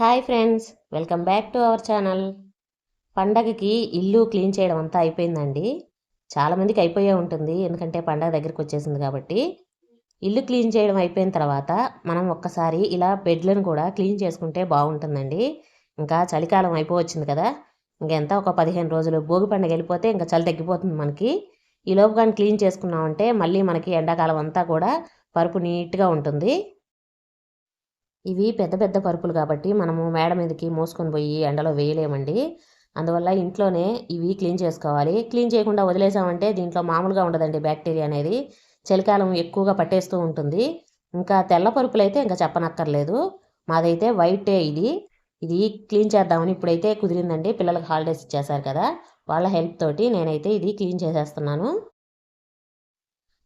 Hi friends welcome back to our channel. పండగకి ఇల్లు clean చేయడం అంతా అయిపోయిందండి. చాలామందికి అయిపోయే ఉంటుంది ఎందుకంటే పండగ దగ్గరికి వచ్చేసింది కాబట్టి. ఇల్లు క్లీన్ చేయడం అయిపోయిన తర్వాత మనం ఒక్కసారి ఇలా బెడ్లను కూడా క్లీన్ చేసుకుంటే బాగుంటుందండి. ఇంకా చలికాలం అయిపోవచ్చింది కదా ఇంకెంత ఒక పదిహేను రోజులు భోగి పండుగ వెళ్ళిపోతే ఇంకా చలి తగ్గిపోతుంది మనకి. ఈ లోపు కానీ క్లీన్ చేసుకున్నామంటే మళ్ళీ మనకి ఎండాకాలం అంతా కూడా పరుపు నీట్గా ఉంటుంది. ఇవి పెద్ద పెద్ద పరుపులు కాబట్టి మనము మేడ మీదకి మోసుకొని పోయి ఎండలో వేయలేమండి. అందువల్ల ఇంట్లోనే ఇవి క్లీన్ చేసుకోవాలి. క్లీన్ చేయకుండా వదిలేసామంటే దీంట్లో మామూలుగా ఉండదండి బ్యాక్టీరియా అనేది. చలికాలం ఎక్కువగా పట్టేస్తూ ఉంటుంది. ఇంకా తెల్ల పరుపులు అయితే ఇంకా చెప్పనక్కర్లేదు. మాదైతే వైటే ఇది. ఇది క్లీన్ చేద్దామని ఇప్పుడైతే కుదిరిందండి. పిల్లలకు హాలిడేస్ ఇచ్చేసారు కదా. వాళ్ళ హెల్ప్ తోటి నేనైతే ఇది క్లీన్ చేసేస్తున్నాను.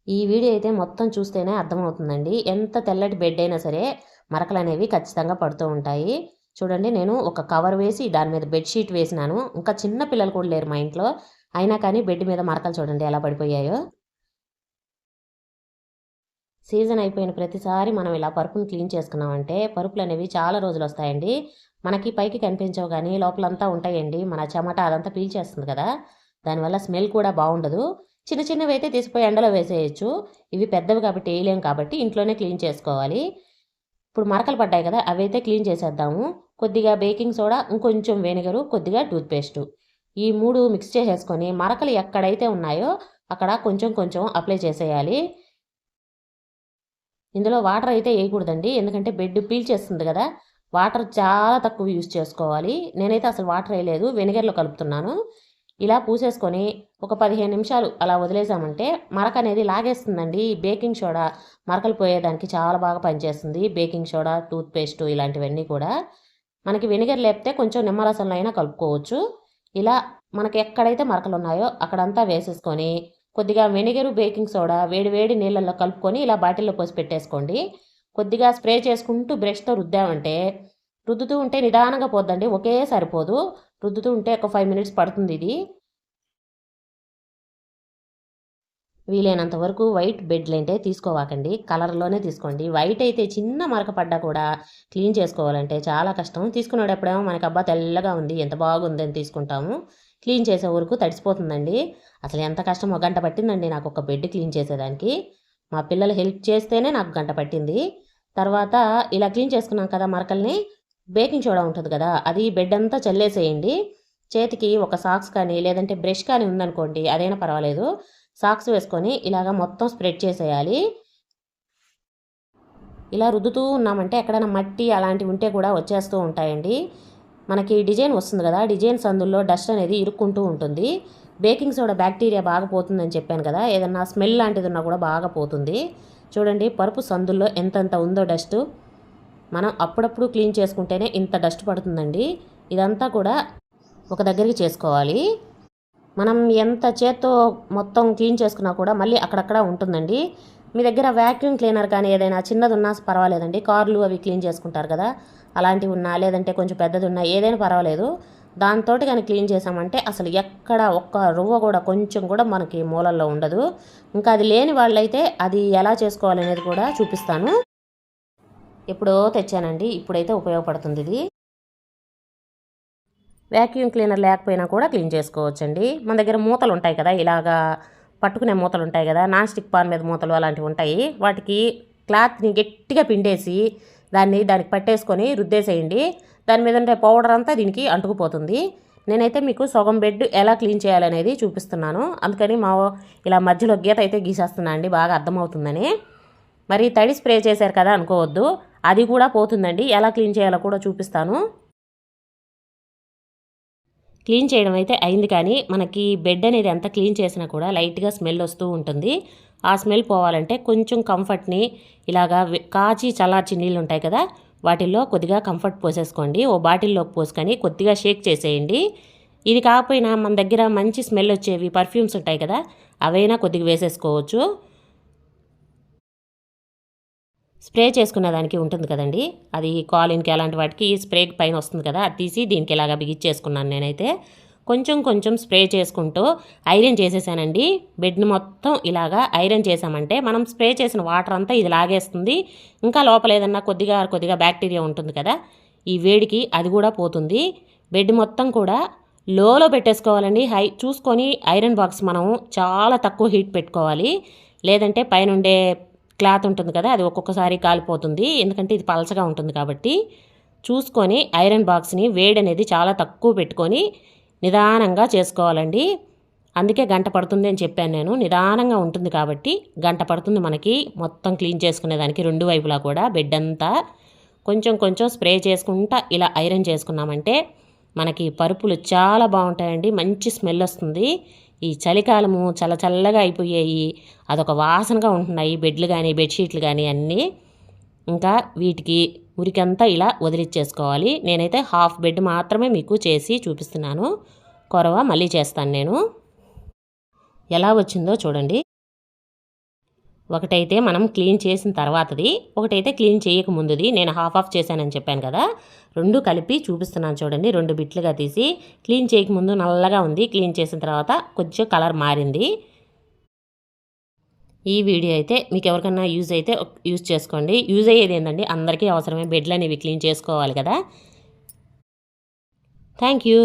ఈ వీడియో అయితే మొత్తం చూస్తేనే అర్థమవుతుందండి. ఎంత తెల్లటి బెడ్ అయినా సరే మరకలు అనేవి ఖచ్చితంగా పడుతూ ఉంటాయి. చూడండి నేను ఒక కవర్ వేసి దాని మీద బెడ్షీట్ వేసినాను. ఇంకా చిన్న పిల్లలు కూడా లేరు మా ఇంట్లో. అయినా కానీ బెడ్ మీద మరకలు చూడండి ఎలా పడిపోయాయో. సీజన్ అయిపోయిన ప్రతిసారి మనం ఇలా పరుపుని క్లీన్ చేసుకున్నామంటే పరుపులు అనేవి చాలా రోజులు వస్తాయండి. మనకి పైకి కనిపించవు కానీ లోపలంతా ఉంటాయండి. మన చెమట అదంతా పీల్చేస్తుంది కదా. దానివల్ల స్మెల్ కూడా బాగుండదు. చిన్న చిన్నవి అయితే తీసిపోయి ఎండలో వేసేయచ్చు. ఇవి పెద్దవి కాబట్టి వేయలేం కాబట్టి ఇంట్లోనే క్లీన్ చేసుకోవాలి. ఇప్పుడు మరకలు పడ్డాయి కదా అవి అయితే క్లీన్ చేసేద్దాము. కొద్దిగా బేకింగ్ సోడా ఇంకొంచెం వెనిగరు కొద్దిగా టూత్పేస్టు. ఈ మూడు మిక్స్ చేసేసుకొని మరకలు ఎక్కడైతే ఉన్నాయో అక్కడ కొంచెం కొంచెం అప్లై చేసేయాలి. ఇందులో వాటర్ అయితే వేయకూడదండి ఎందుకంటే బెడ్ పీల్చేస్తుంది కదా. వాటర్ చాలా తక్కువ యూజ్ చేసుకోవాలి. నేనైతే అసలు వాటర్ వేయలేదు వెనిగర్లో కలుపుతున్నాను. ఇలా పూసేసుకొని ఒక పదిహేను నిమిషాలు అలా వదిలేసామంటే మరక అనేది లాగేస్తుందండి బేకింగ్ సోడా మరకలు పోయేదానికి చాలా బాగా పనిచేస్తుంది. బేకింగ్ సోడా టూత్పేస్ట్ ఇలాంటివన్నీ కూడా మనకి వెనిగర్ లేపితే కొంచెం నిమ్మరసంలో అయినా కలుపుకోవచ్చు. ఇలా మనకి ఎక్కడైతే మరకలు ఉన్నాయో అక్కడంతా వేసేసుకొని కొద్దిగా వెనిగరు బేకింగ్ సోడా వేడి వేడి నీళ్ళల్లో కలుపుకొని ఇలా బాటిల్లో పోసి పెట్టేసుకోండి. కొద్దిగా స్ప్రే చేసుకుంటూ బ్రష్తో రుద్దామంటే రుద్దుతూ ఉంటే నిదానంగా పోద్దండి. ఒకే సరిపోదు. రుద్దుతూ ఉంటే ఒక ఫైవ్ మినిట్స్ పడుతుంది ఇది. వీలైనంత వరకు వైట్ బెడ్లు అంటే తీసుకోవాకండి. కలర్లోనే తీసుకోండి. వైట్ అయితే చిన్న మరక పడ్డా కూడా క్లీన్ చేసుకోవాలంటే చాలా కష్టం. తీసుకునేటప్పుడేమో మనకి అబ్బా తెల్లగా ఉంది ఎంత బాగుందని తీసుకుంటాము. క్లీన్ చేసే వరకు తడిసిపోతుందండి. అసలు ఎంత కష్టమో గంట పట్టిందండి నాకు ఒక బెడ్ క్లీన్ చేసేదానికి. మా పిల్లలు హెల్ప్ చేస్తేనే నాకు గంట పట్టింది. తర్వాత ఇలా క్లీన్ చేసుకున్నాం కదా మరకల్ని బేకింగ్ సోడా ఉంటుంది కదా అది బెడ్ అంతా చల్లేసేయండి. చేతికి ఒక సాక్స్ కానీ లేదంటే బ్రష్ కానీ ఉందనుకోండి అదైనా పర్వాలేదు. సాక్స్ వేసుకొని ఇలాగ మొత్తం స్ప్రెడ్ చేసేయాలి. ఇలా రుద్దుతూ ఉన్నామంటే ఎక్కడైనా మట్టి అలాంటివి ఉంటే కూడా వచ్చేస్తూ ఉంటాయండి. మనకి డిజైన్ వస్తుంది కదా డిజైన్ సందుల్లో డస్ట్ అనేది ఇరుక్కుంటూ ఉంటుంది. బేకింగ్ సోడా బ్యాక్టీరియా బాగా పోతుందని చెప్పాను కదా ఏదన్నా స్మెల్ లాంటిది ఉన్నా కూడా బాగా పోతుంది. చూడండి పరుపు సందుల్లో ఎంతెంత ఉందో డస్ట్. మనం అప్పుడప్పుడు క్లీన్ చేసుకుంటేనే ఇంత డస్ట్ పడుతుందండి. ఇదంతా కూడా ఒక దగ్గరికి చేసుకోవాలి. మనం ఎంత చేత్తో మొత్తం క్లీన్ చేసుకున్నా కూడా మళ్ళీ అక్కడక్కడ ఉంటుందండి. మీ దగ్గర వ్యాక్యూమ్ క్లీనర్ కానీ ఏదైనా చిన్నది ఉన్నా పర్వాలేదండి. కార్లు అవి క్లీన్ చేసుకుంటారు కదా. అలాంటివి ఉన్నా లేదంటే కొంచెం పెద్దది ఉన్నా ఏదైనా పర్వాలేదు. దాంతో కానీ క్లీన్ చేసామంటే అసలు ఎక్కడ ఒక్క రువ్వ కూడా కొంచెం కూడా మనకి మూలల్లో ఉండదు. ఇంకా అది లేని వాళ్ళైతే అది ఎలా చేసుకోవాలనేది కూడా చూపిస్తాను. ఎప్పుడో తెచ్చానండి. ఇప్పుడైతే ఉపయోగపడుతుంది ఇది. వ్యాక్యూమ్ క్లీనర్ లేకపోయినా కూడా క్లీన్ చేసుకోవచ్చండి. మన దగ్గర మూతలు ఉంటాయి కదా ఇలాగా పట్టుకునే మూతలు ఉంటాయి కదా నాన్ స్టిక్ పాన్ మీద మూతలు అలాంటివి ఉంటాయి. వాటికి క్లాత్ని గట్టిగా పిండేసి దాన్ని దానికి పట్టేసుకొని రుద్దేసేయండి. దాని మీద ఉండే పౌడర్ అంతా దీనికి అంటుకుపోతుంది. నేనైతే మీకు సగం బెడ్ ఎలా క్లీన్ చేయాలనేది చూపిస్తున్నాను. అందుకని మా ఇలా మధ్యలో గీత అయితే గీసేస్తున్నా అండి బాగా అర్థమవుతుందని. మరి తడి స్ప్రే చేశారు కదా అనుకోవద్దు. అది కూడా పోతుందండి. ఎలా క్లీన్ చేయాలో కూడా చూపిస్తాను. క్లీన్ చేయడం అయితే అయింది కానీ మనకి బెడ్ అనేది ఎంత క్లీన్ చేసినా కూడా లైట్గా స్మెల్ వస్తూ ఉంటుంది. ఆ స్మెల్ పోవాలంటే కొంచెం కంఫర్ట్ని ఇలాగా కాచి చల్లార్చి నీళ్ళు ఉంటాయి కదా వాటిల్లో కొద్దిగా కంఫర్ట్ పోసేసుకోండి. ఓ బాటిల్లో పోసుకొని కొద్దిగా షేక్ చేసేయండి. ఇది కాకపోయినా మన దగ్గర మంచి స్మెల్ వచ్చేవి పర్ఫ్యూమ్స్ ఉంటాయి కదా అవైనా కొద్దిగా వేసేసుకోవచ్చు. స్ప్రే చేసుకున్న దానికి ఉంటుంది కదండి. అది కాలిన్కి అలాంటి వాటికి స్ప్రే పైన వస్తుంది కదా అది తీసి దీనికి ఇలాగా బిగిచ్చేసుకున్నాను నేనైతే. కొంచెం కొంచెం స్ప్రే చేసుకుంటూ ఐరన్ చేసేసానండి. బెడ్ని మొత్తం ఇలాగా ఐరన్ చేసామంటే మనం స్ప్రే చేసిన వాటర్ అంతా ఇది లాగేస్తుంది. ఇంకా లోపల ఏదన్నా కొద్దిగా కొద్దిగా బ్యాక్టీరియా ఉంటుంది కదా ఈ వేడికి అది కూడా పోతుంది. బెడ్ మొత్తం కూడా లోలో పెట్టేసుకోవాలండి. హై చూసుకొని ఐరన్ బాక్స్ మనం చాలా తక్కువ హీట్ పెట్టుకోవాలి. లేదంటే పైనుండే క్లాత్ ఉంటుంది కదా అది ఒక్కొక్కసారి కాలిపోతుంది. ఎందుకంటే ఇది పలచగా ఉంటుంది కాబట్టి చూసుకొని ఐరన్ బాక్స్ని వేడి అనేది చాలా తక్కువ పెట్టుకొని నిదానంగా చేసుకోవాలండి. అందుకే గంట పడుతుంది అని చెప్పాను నేను. నిదానంగా ఉంటుంది కాబట్టి గంట పడుతుంది మనకి. మొత్తం క్లీన్ చేసుకునేదానికి రెండు వైపులా కూడా బెడ్ అంతా కొంచెం కొంచెం స్ప్రే చేసుకుంటా ఇలా ఐరన్ చేసుకున్నామంటే మనకి పరుపులు చాలా బాగుంటాయండి. మంచి స్మెల్ వస్తుంది. ఈ చలికాలము చల్ల చల్లగా అయిపోయాయి. అదొక వాసనగా ఉంటున్నాయి. బెడ్లు కానీ బెడ్షీట్లు కానీ అన్నీ. ఇంకా వీటికి ఉరికంతా ఇలా వదిలిచ్చేసుకోవాలి. నేనైతే హాఫ్ బెడ్ మాత్రమే మీకు చేసి చూపిస్తున్నాను. కొరవ మళ్ళీ చేస్తాను నేను. ఎలా వచ్చిందో చూడండి. ఒకటైతే మనం క్లీన్ చేసిన తర్వాతది ఒకటైతే క్లీన్ చేయక ముందుది. నేను హాఫ్ ఆఫ్ చేశానని చెప్పాను కదా. రెండు కలిపి చూపిస్తున్నాను చూడండి. రెండు బిట్లుగా తీసి క్లీన్ చేయకముందు నల్లగా ఉంది. క్లీన్ చేసిన తర్వాత కొంచెం కలర్ మారింది. ఈ వీడియో అయితే మీకు ఎవరికైనా యూజ్ అయితే యూజ్ చేసుకోండి. యూజ్ అయ్యేది ఏంటండి అందరికీ అవసరమే బెడ్లు అనేవి క్లీన్ చేసుకోవాలి కదా. Thank you.